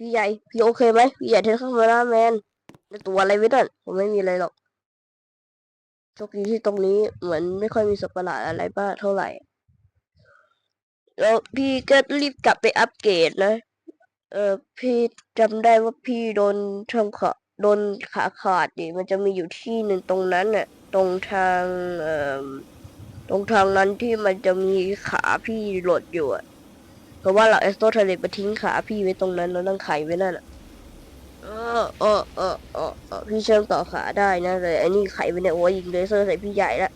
พี่ใหญ่ พี่โอเคไหมพี่ใหญ่เทคาเมราแมนตัวอะไรไว้นั่นผมไม่มีอะไรหรอกโชคดีที่ตรงนี้เหมือนไม่ค่อยมีสัตว์ประหลาดอะไรบ้างเท่าไหร่ แล้วพี่ก็รีบกลับไปอัปเกรดนะ เออพี่จำได้ว่าพี่โดนทำขาโดนขาขาดดิมันจะมีอยู่ที่หนึ่งตรงนั้นน่ะ ตรงทางเอ่อตรงทางนั้นที่มันจะมีขาพี่หลดอยู่อะ เพราะว่าเราเอสโตเทเลไปทิ้งขาพี่ไว้ตรงนั้นแล้วนั่งไขไว้นั่นอะเออเออเออเออเออพี่เชื่อมต่อขาได้นะเลยไอ้นี่ไขไว้เนี่ยโอ้ยยิงเลเซอร์ใส่พี่ใหญ่ละ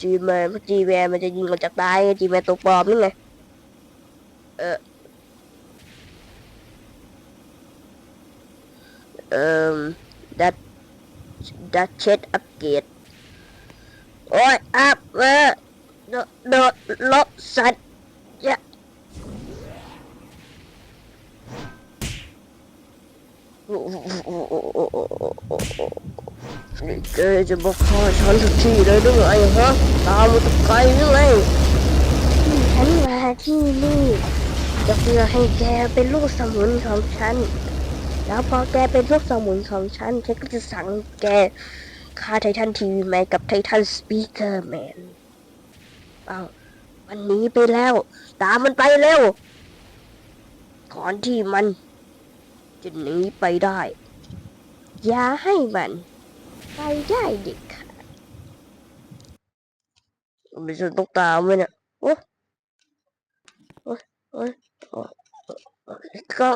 จีแมนจีแมนมันจะยิงออกจากตายไงจีแมนตัวปลอมนี่ไงเออเอ่อดัดดัดเช็ดอัปเกรดโอ้ยอัพเออ โดโดลบสัตว์ยะโอ้โอ้โหนี่แกจะมาฆ่าฉันสักทีเลยหรือไงฮะตามมาตะไกลหรือไงที่ฉันมาที่นี่จะเพื่อให้แกเป็นลูกสมุนของฉัน แล้วพอแกเป็นลูกสมุนของฉันฉันก็จะสั่งแกฆ่าไททันทีวีแมนกับไททันสปีกเกอร์แมน อ้ามันหนีไปแล้ว ตามมันไปเร็วก่อนที่มัน จะหนีไปได้ อย่าให้มัน ไปได้เด็กขาดไม่ใช่ต้องตามมันเนี่ยโอ้โอ้โอ้โอ้ก็